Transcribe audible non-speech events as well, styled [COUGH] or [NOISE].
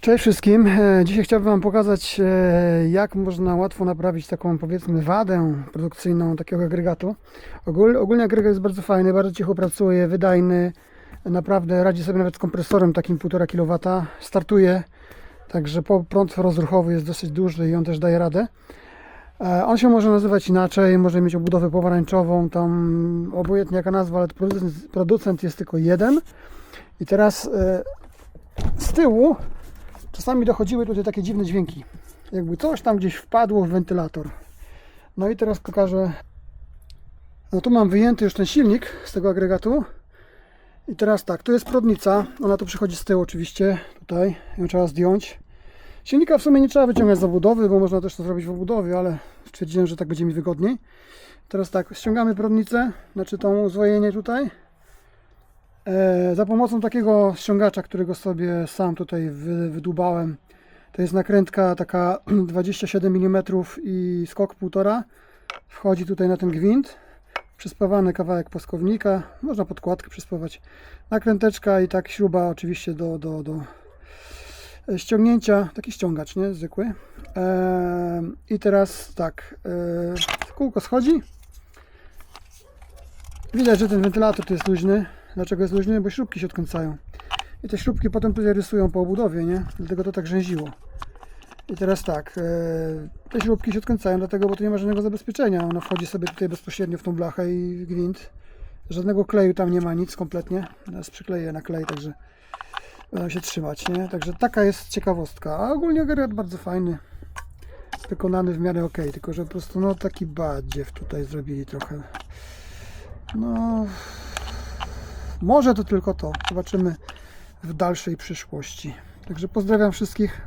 Cześć wszystkim. E, Dzisiaj chciałbym Wam pokazać, e, jak można łatwo naprawić taką powiedzmy wadę produkcyjną takiego agregatu. Ogól, ogólnie agregat jest bardzo fajny, bardzo cicho pracuje, wydajny. Naprawdę radzi sobie nawet z kompresorem takim 1,5 kW. Startuje, także prąd rozruchowy jest dosyć duży i on też daje radę. E, On się może nazywać inaczej, może mieć obudowę pomarańczową, tam obojętnie jaka nazwa, ale producent, jest tylko jeden. I teraz z tyłu czasami dochodziły tutaj takie dziwne dźwięki. Jakby coś tam gdzieś wpadło w wentylator. No i teraz pokażę. No tu mam wyjęty już ten silnik z tego agregatu. I teraz tak, tu jest prądnica. Ona tu przychodzi z tyłu oczywiście. Tutaj ją trzeba zdjąć. Silnika w sumie nie trzeba wyciągać z obudowy, bo można też to zrobić w obudowie, ale stwierdziłem, że tak będzie mi wygodniej. Teraz tak, ściągamy prądnicę, znaczy tą uzwojenie tutaj. E, za pomocą takiego ściągacza, którego sobie sam tutaj wy, wydłubałem. To jest nakrętka taka [CLEARS THROAT] 27 mm i skok 1,5. Wchodzi tutaj na ten gwint. Przyspawany kawałek paskownika. Można podkładkę przyspawać. Nakręteczka i tak śruba oczywiście do, do, do e, ściągnięcia. Taki ściągacz, nie? Zwykły. E, I teraz tak. E, kółko schodzi. Widać, że ten wentylator tu jest luźny. Dlaczego jest luźny? Bo śrubki się odkręcają. I te śrubki potem tutaj rysują po obudowie, nie? Dlatego to tak rzęziło. I teraz tak, e, te śrubki się odkręcają dlatego, bo tu nie ma żadnego zabezpieczenia. Ona wchodzi sobie tutaj bezpośrednio w tą blachę i gwint. Żadnego kleju tam nie ma, nic kompletnie. Teraz przykleję na klej, także będą się trzymać, nie? Także taka jest ciekawostka. A ogólnie agregat bardzo fajny. Wykonany w miarę ok, tylko że po prostu no taki badziew tutaj zrobili trochę. No, może to tylko to. Zobaczymy w dalszej przyszłości. Także pozdrawiam wszystkich.